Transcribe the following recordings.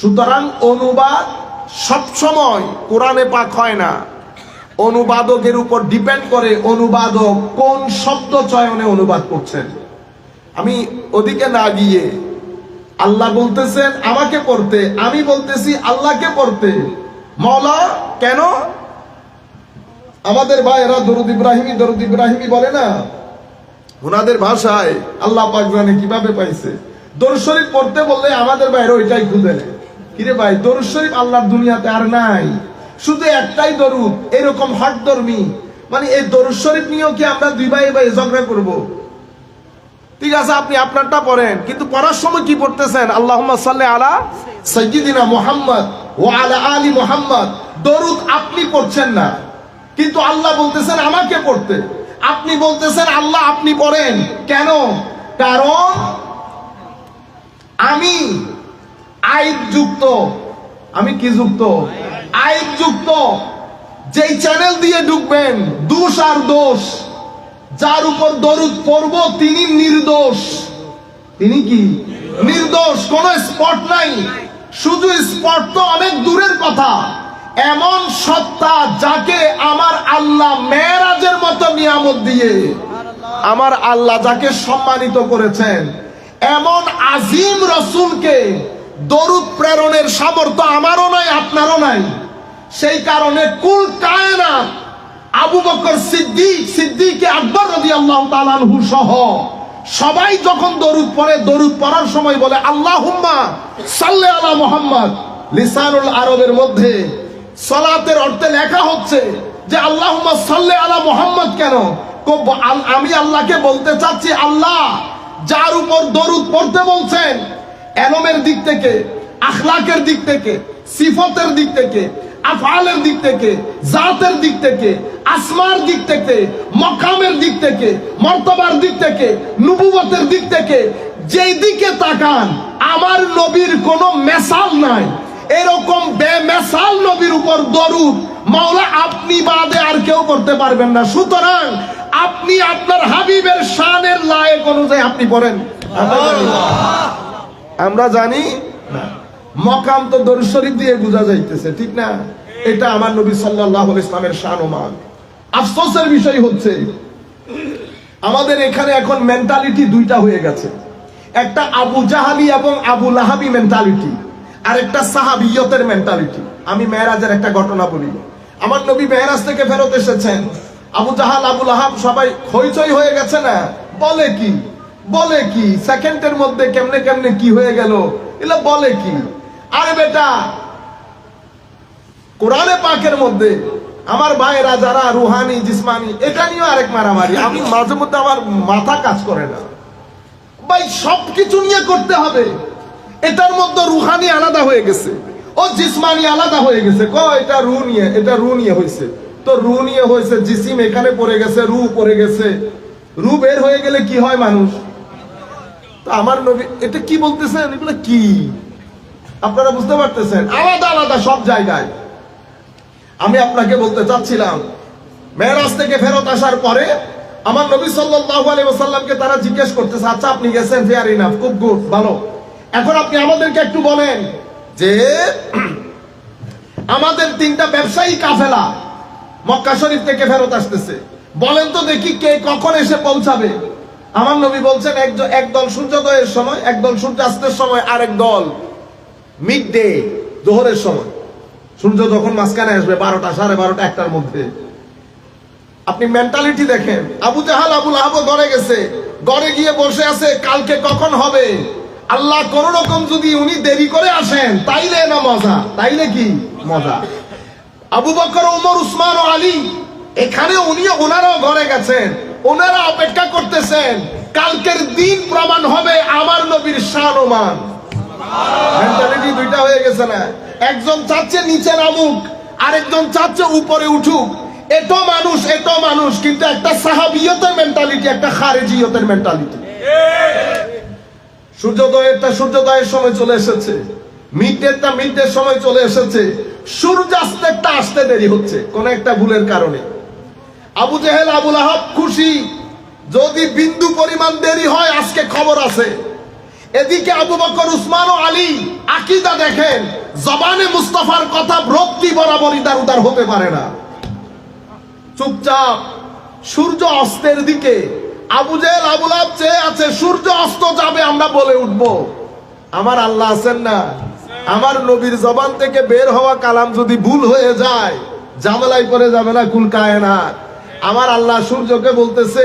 সুতরাং অনুবাদ সবসময় কোরআনে পাক হয় না। অনুবাদকের উপর ডিপেন্ড করে অনুবাদক কোন শব্দ চয়নে অনুবাদ করছেন। আমি ওদিকে না গিয়ে আল্লাহ বলতেছেন, আমাকে পড়তে, আমি বলতেছি আল্লাহকে পড়তে। মৌলা কেন? আমাদের ভাইয়েরা দরুদ ইব্রাহিমি দরুদ ইব্রাহিমি বলে না? ওনাদের ভাষায় আল্লাহ পাক জানে কীভাবে পাইছে। দরুদ শরীফ পড়তে বললে আমাদের বাইরে ওইটাই খুঁজে নেয়। কিরে ভাই, দরুদ শরীফ আল্লাহর দুনিয়াতে আর নাই। শুধু একটাই দরুদ, এরকম হট ধর্মী। মানে এই দরুদ শরীফ নিয়েও কি আমরা দুই ভাই ভাই ঝগড়া করব? ঠিক আছে, আপনি আপনারটা পড়েন, কিন্তু পড়ার সময় কি পড়তেছেন? আল্লাহ সাল্লি আলা সৈয়দিনা মোহাম্মদ ও আলা আলী মোহাম্মদ। দরুদ আপনি পড়ছেন না, কিন্তু আল্লাহ বলতেছেন আমাকে পড়তে। আপনি বলতেছেন আল্লাহ আপনি পড়েন। কেন? কারণ আমি আইব যুক্ত। আমি কি যুক্ত? আইব যুক্ত। যেই চ্যানেল দিয়ে ঢুকবেন, দোষ আর দোষ। যার উপর দরুদ পড়ব, তিনি নির্দোষ। তিনি কি? নির্দোষ, কোন স্পট নাই। শুধু স্পট তো অনেক দূরের কথা। এমন সত্তা যাকে আমার আল্লাহ মেয়েরাজের মতো নিয়ামত দিয়ে আমার আল্লাহ যাকে সম্মানিত করেছেন, এমন আজিম রসুলকে দরুদ প্রেরণের সামর্থ্য আমারও নাই, আপনারও নাই। সেই কারণে কুল কায়নাত, আবু বকর সিদ্দিক, সিদ্দিকে আকবর রদি আল্লাহ তালানহু সহ সবাই যখন দরুদ পড়ে, দরুদ পড়ার সময় বলে আল্লাহ হুম্মা সাল্লে আলা মোহাম্মদ। লিসানুল আরবের মধ্যে সলাতের অর্থে লেখা হচ্ছে যে আল্লাহ সাল্লে আলা মোহাম্মদ কেন? আমি আল্লাহকে বলতে চাচ্ছি, আল্লাহ যার উপর দরুদ পড়তে বলছেন এলমের দিক থেকে, আখলাকের দিক থেকে, সিফতের দিক থেকে, আফআলের দিক থেকে, জাতের দিক থেকে, আসমার দিক থেকে, মকামের দিক থেকে, মর্তবার দিক থেকে নুবুবতের দিক থেকে, যেই দিকে তাকান, আমার নবীর কোনো মেসাল নাই। এরকম বেমেসাল নবীর উপর দরুদ মাওলা আপনি বাদে আর কেউ করতে পারবেন না। সুতরাং আপনি আপনার হাবিবের শানের লায়ক অনুযায়ী আপনি পড়েন। আমরা জানি মকাম তো দরুদ দিয়ে বোঝা যাইতেছে, ঠিক না? এটা আমার নবী আলাইহি ইসলামের শান ও মান। আফসোসের বিষয় হচ্ছে, আমাদের এখানে এখন মেন্টালিটি দুইটা হয়ে গেছে। একটা আবু জাহালি এবং আবু লাহাবি মেন্টালিটি আর একটা সাহাবিয়তের মেন্টালিটি আমি মেহরাজের একটা ঘটনা বলি। আমার নবী মেহরাজ থেকে ফেরত এসেছেন। আবু জাহাল, আবু লাহাব সবাই হইচই হয়ে গেছে না? বলে কি? বলে কি? সেকেন্ডের মধ্যে কেমনে কেমনে কি হয়ে গেল? এগুলো বলে কি? আরে বেটা, কোরআনে পাকের মধ্যে আমার ভাইয়েরা যারা রুহানি, জিসমানি, এটা নিয়েও আরেক মারামারি। আমি মাঝে মধ্যে আমার মাথা কাজ করে না। ভাই, সবকিছু নিয়ে করতে হবে। এটার মধ্যে রুহানি আলাদা হয়ে গেছে। ও জিসমানি আলাদা হয়ে গেছে। ক এটা রু নিয়ে, এটা রু নিয়ে হয়েছে। তো রু নিয়ে হয়েছে জিসিম, এখানে পড়ে গেছে, রু পড়ে গেছে। রু বের হয়ে গেলে কি হয় মানুষ? তো আমার নবী এটা কি বলতেছেন? এগুলো কি? আপনারা বুঝতে পারতেছেন? আলাদা আলাদা সব জায়গায়। আমি আপনাকে বলতে চাচ্ছিলাম, মেয়েরাজ থেকে ফেরত আসার পরে আমার নবী সাল্লাল্লাহু আলাইহি তারা জিজ্ঞেস করতেছে আচ্ছা আপনি গেছেন? ফেয়ার ইনাফ খুব গুড ভালো। এখন আপনি আমাদেরকে একটু বলেন যে, আমাদের তিনটা ব্যবসায়ী কাফেলা মক্কা শরীফ থেকে ফেরত আসতেছে। বলেন তো দেখি কে কখন এসে পৌঁছাবে। আমার নবী বলছেন একদল সূর্যোদয়ের সময় একদল সূর্যাস্তের সময়, আরেক দল মিড ডে জোহরের সময়। সূর্য যখন মাঝখানে আসবে, বারোটা, সাড়ে বারোটা, একটার মধ্যে। আপনি মেন্টালিটি দেখেন, আবু জাহাল আবুল আহাব গড়ে গেছে। গড়ে গিয়ে বসে আছে, কালকে কখন হবে? আল্লাহ কোন রকম যদি উনি দেরি করে আসেন, তাইলে না মজা, তাইলে কি মজা? আবু বকর ওমর উসমান ও আলী, এখানে উনি ওনারাও ঘরে গেছেন। ওনারা অপেক্ষা করতেছেন, কালকের দিন প্রমাণ হবে আমার নবীর শান ও মান মেন্টালিটি দুইটা হয়ে গেছে না? একজন চাচ্ছে নিচে নামুক, আরেকজন চাচ্ছে উপরে উঠুক। এটো মানুষ এটো মানুষ, কিন্তু একটা সাহাবিয়তের মেন্টালিটি একটা খারেজিয়তের মেন্টালিটি সূর্যোদয়েরটা সূর্যোদয়ের সময় চলে এসেছে। মিডডেরটা মিডডের সময় চলে এসেছে। সূর্যাস্তেরটা আসতে দেরি হচ্ছে, কোন একটা ভুলের কারণে। আবু জেহেল আবুল আহাব খুশি। যদি বিন্দু পরিমাণ দেরি হয়, আজকে খবর আছে। এদিকে আবু বকর, উসমান ও আলী আকিদা দেখেন, জবানে মুস্তাফার কথা ভক্তি বরাবরই দার উদার হতে পারে না। চুপচাপ, সূর্য অস্তের দিকে, আবু জেল আবুলাব চেয়ে আছে, সূর্য অস্ত যাবে, আমরা বলে উঠব। আমার আল্লাহ আছেন না। আমার নবীর জবান থেকে বের হওয়া কালাম যদি ভুল হয়ে যায় জামেলাই পরে যাবে না কুল আমার আল্লাহ সূর্যকে বলতেছে,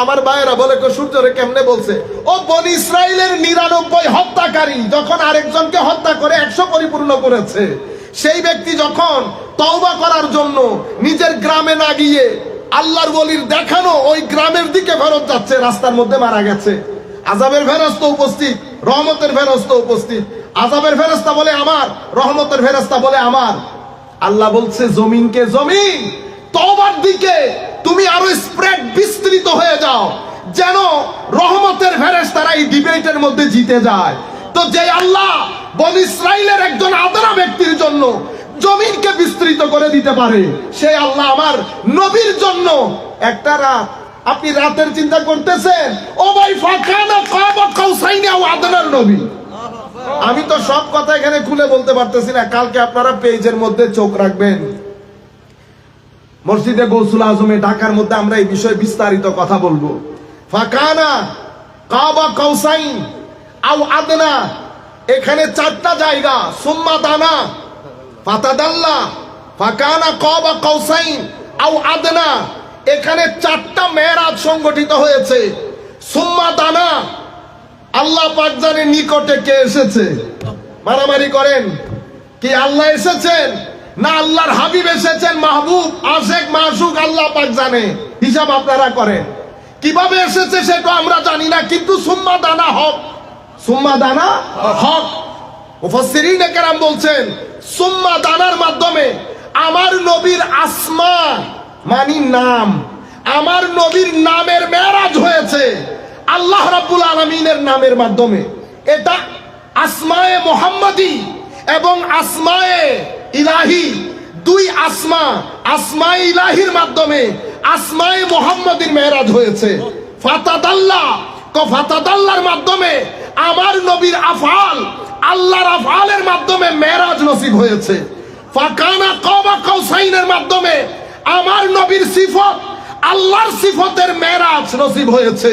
আমার ভাইয়েরা বলে সূর্যরে কেমনে বলছে? ও বন ইসরায়েলের নিরানব্বই হত্যাকারী যখন আরেকজনকে হত্যা করে একশো পরিপূর্ণ করেছে, সেই ব্যক্তি যখন তওবা করার জন্য নিজের গ্রামে না গিয়ে আল্লাহর বলির দেখানো ওই গ্রামের দিকে ফেরত যাচ্ছে, রাস্তার মধ্যে মারা গেছে। আজাবের ফেরস্ত উপস্থিত, রহমতের ফেরস্ত উপস্থিত। আজাবের ফেরস্তা বলে আমার, রহমতের ফেরস্তা বলে আমার। আল্লাহ বলছে, জমিনকে জমিন তওবার দিকে তুমি আরও স্প্রেড বিস্তৃত হয়ে যাও। যেন রহমতের ফেরেশতারা এই ডিবেটের মধ্যে জিতে যায়। তো যে আল্লাহ বন ইসরায়েলের একজন আদরা ব্যক্তির জন্য জমিনকে বিস্তৃত করে দিতে পারে, সেই আল্লাহ আমার নবীর জন্য একটা রাত। আপনি রাতের চিন্তা করতেছেন, ও ভাই, ফাঁকানা কাবা কাউসাইনি আও আদনার নবী। আমি তো সব কথা এখানে খুলে বলতে পারতেছি না। কালকে আপনারা পেজের মধ্যে চোখ রাখবেন। মসজিদে গৌসুল আজমে ঢাকার মধ্যে আমরা এই বিষয়ে বিস্তারিত কথা বলব। ফাকানা কাবা কাউসাইন আও আদনা, এখানে চারটা জায়গা, সুম্মা দানা, ফাতাদাল্লা, ফাকানা কাবা কাউসাইন আও আদনা, এখানে চারটা মেয়েরাজ সংগঠিত হয়েছে। সুম্মা দানা, আল্লাহ পাক জানে নিকটে কে এসেছে। মারামারি করেন। কি আল্লাহ এসেছেন? না আল্লাহর হাবিব এসেছেন মাহবুব, আশেক, মাসুক, আল্লাহ পাক জানে। হিসাব আপনারা করেন। কীভাবে এসেছে সেটা আমরা জানি না, কিন্তু সুম্মা দানা হক। সুম্মা দানা হক। মুফাসসিরিন কেরাম বলছেন, সুম্মা দানার মাধ্যমে আমার নবীর আসমা মানি নাম, আমার নবীর নামের মেরাজ হয়েছে আল্লাহ রাব্বুল আলমিনের নামের মাধ্যমে। এটা আসমায়ে মোহাম্মদী এবং আসমায়ে ইলাহি, দুই আসমা আসমা ইলাহির মাধ্যমে আসমায়ে মোহাম্মদীর মেরাজ হয়েছে। ফাতাদাল্লাহ তো ফাতাদাল্লার মাধ্যমে আমার নবীর আফাল, আল্লাহর আফালের মাধ্যমে মেরাজ নসিব হয়েছে। ফাকানা কবা কৌসাইনের মাধ্যমে আমার নবীর সিফত, আল্লাহর সিফতের মেরাজ নসিব হয়েছে।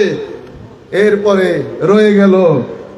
এরপরে রয়ে গেল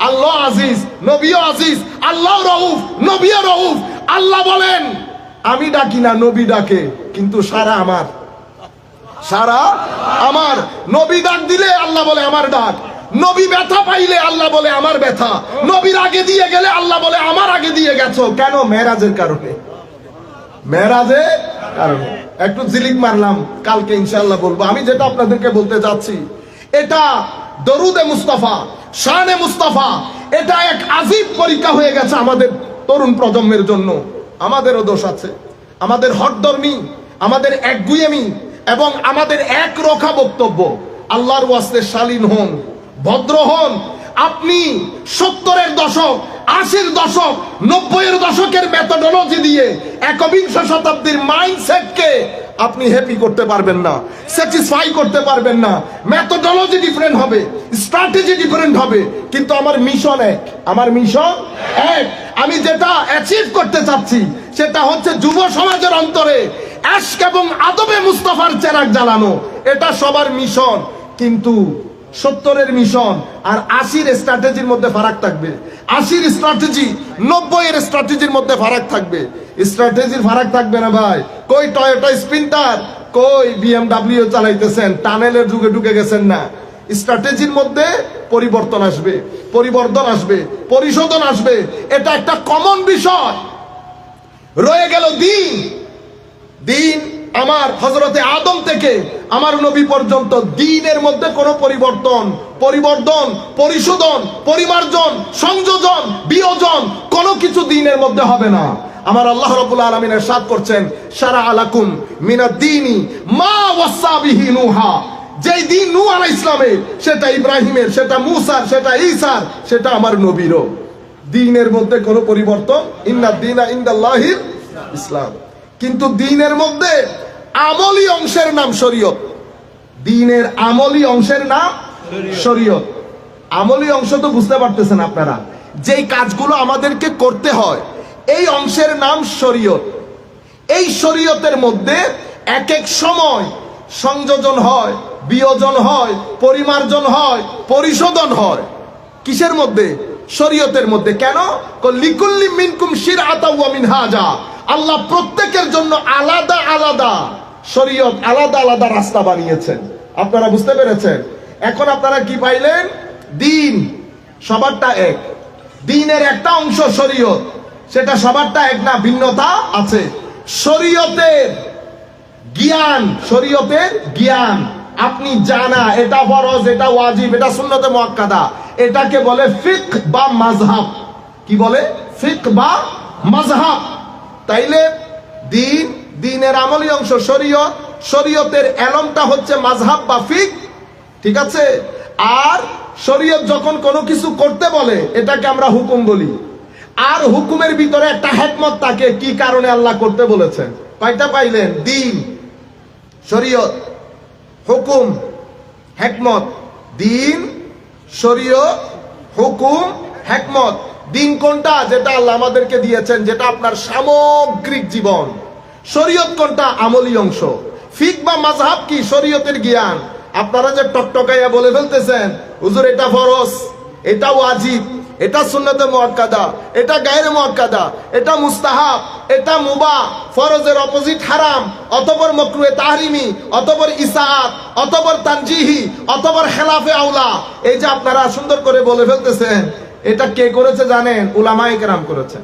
আল্লাহ আজিজ, নবীও আজিজ, আল্লাহ রউফ, নবীও রউফ। আল্লাহ বলেন, আমি ডাকি না, নবী ডাকে, কিন্তু সারা আমার। সারা আমার। নবী ডাক দিলে আল্লাহ বলে আমার ডাক। নবী ব্যথা পাইলে আল্লাহ বলে আমার ব্যথা। নবীর আগে দিয়ে গেলে আল্লাহ বলে আমার আগে দিয়ে গেছো। কেন? মেরাজের কারণে। মেরাজে কারণে। একটু জিলিক মারলাম। কালকে ইনশাল্লাহ বলব। আমি যেটা আপনাদেরকে বলতে চাচ্ছি, এটা দরুদে মুস্তাফা, শানে মুস্তাফা, এটা এক আজীব পরীক্ষা হয়ে গেছে আমাদের তরুণ প্রজন্মের জন্য। আমাদেরও দোষ আছে, আমাদের হটধর্মী আমাদের এক একগুয়েমি এবং আমাদের এক রখা বক্তব্য। আল্লাহর ওয়াস্তে শালীন হন, ভদ্র হন। আপনি সত্তরের দশক, আশির দশক, নব্বইয়ের দশকের মেথোডোলজি দিয়ে একবিংশ শতাব্দীর মাইন্ডসেটকে আপনি হ্যাপি করতে পারবেন না স্যাটিসফাই করতে পারবেন না। মেথোডোলজি ডিফারেন্ট হবে স্ট্র্যাটেজি ডিফারেন্ট হবে, কিন্তু আমার মিশন এক, আমার মিশন এক। আমি যেটা অ্যাচিভ করতে চাচ্ছি, সেটা হচ্ছে যুব সমাজের অন্তরে অ্যাশ এবং আদবে মুস্তফার চেরাক জ্বালানো। এটা সবার মিশন কিন্তু সত্তরের মিশন আর আশির স্ট্র্যাটেজির মধ্যে ফারাক থাকবে। আশির স্ট্র্যাটেজি নব্বইয়ের স্ট্র্যাটেজির মধ্যে ফারাক থাকবে। স্ট্র্যাটেজির ফারাক থাকবে না ভাই। কই টয়োটা স্পিন্টার কই বিএমডাব্লিউ চালাইতেছেন? টানেলের যুগে ঢুকে গেছেন না। স্ট্র্যাটেজির মধ্যে পরিবর্তন আসবে। পরিবর্তন আসবে। পরিশোধন আসবে। এটা একটা কমন বিষয়। রয়ে গেল দিন। দিন আমার হজরতে আদম থেকে আমার নবী পর্যন্ত দিনের মধ্যে কোনো পরিবর্তন পরিবর্তন, পরিশোধন, পরিমার্জন, সংযোজন, বিয়োজন কোনো কিছু দিনের মধ্যে হবে না। আমার আল্লাহ রবুল আলমিনের সাদ করছেন, সারা আলাকুম মিনা দিনই মা ওয়াসাবিহি নুহা। যেই দিন নু আলা ইসলামের সেটা ইব্রাহিমের, সেটা মুসার, সেটা ইসার সেটা আমার নবীরও। দিনের মধ্যে কোনো পরিবর্তন ইন্না দিনা ইন্দাল্লাহির ইসলাম। কিন্তু দিনের মধ্যে আমলি অংশের নাম শরীয়ত। দিনের আমলি অংশের নাম শরীয়ত। আমলি অংশ তো বুঝতে পারতেছেন আপনারা। যেই কাজগুলো আমাদেরকে করতে হয়, এই অংশের নাম শরীয়ত। এই শরীয়তের মধ্যে এক এক সময় সংযোজন হয়, বিয়োজন হয়, পরিমার্জন হয়, পরিশোধন হয়। কিসের মধ্যে? শরীয়তের মধ্যে। কেন? লিকুল্লি মিনকুম শির আতাউয়া মিন হাজা আল্লাহ প্রত্যেকের জন্য আলাদা আলাদা শরীয়ত আলাদা আলাদা রাস্তা বানিয়েছেন। আপনারা বুঝতে পেরেছেন? এখন আপনারা কি পাইলেন? দিন। সবারটা এক। দিনের একটা অংশ শরীয়ত। সেটা সবারটা এক না, ভিন্নতা আছে। শরীয়তের জ্ঞান শরীয়তের জ্ঞান। আপনি জানা, এটা ফরজ, এটা ওয়াজিব, এটা সুন্নতে মুআক্কাদা এটাকে বলে ফিক বা মাযহাব। কি বলে? ফিক বা মাযহাব। তাইলে দিন দিনের আমলি অংশ শরীয়ত, শরীয়তের এলমটা হচ্ছে মাযহাব বা ফিক, ঠিক আছে? আর শরীয়ত যখন কোনো কিছু করতে বলে, এটাকে আমরা হুকুম বলি। আর হুকুমের ভিতরে একটা হেকমত থাকে, কি কারণে আল্লাহ করতে বলেছেন? কয়টা পাইলেন? দিন, শরীয়ত, হুকুম, হেকমত। দিন, শরীয়ত, হুকুম, হেকমত। দিন কোনটা? যেটা আল্লাহ আমাদেরকে দিয়েছেন, যেটা আপনার সামগ্রিক জীবন। শরীয়ত কোনটা? আমলি অংশ। ফিক বা মাযহাব কি? শরীয়তের জ্ঞান। আপনারা যে টকটকাইয়া বলে ফেলতেছেন, হুজুর, এটা ফরজ, এটা ওয়াজিব, এটা সুন্নতে মুআক্কাদা, এটা গায়রে মুআক্কাদা, এটা মুস্তাহাব, এটা মুবা, ফরজের অপোজিট হারাম, অতপর মকরুয়ে তাহরিমি, অতপর ইসাআত, অতপর তানজিহি, অতপর খেলাফে আউলা এই যে আপনারা সুন্দর করে বলে ফেলতেছেন, এটা কে করেছে জানেন? উলামায়ে কেরাম করেছে।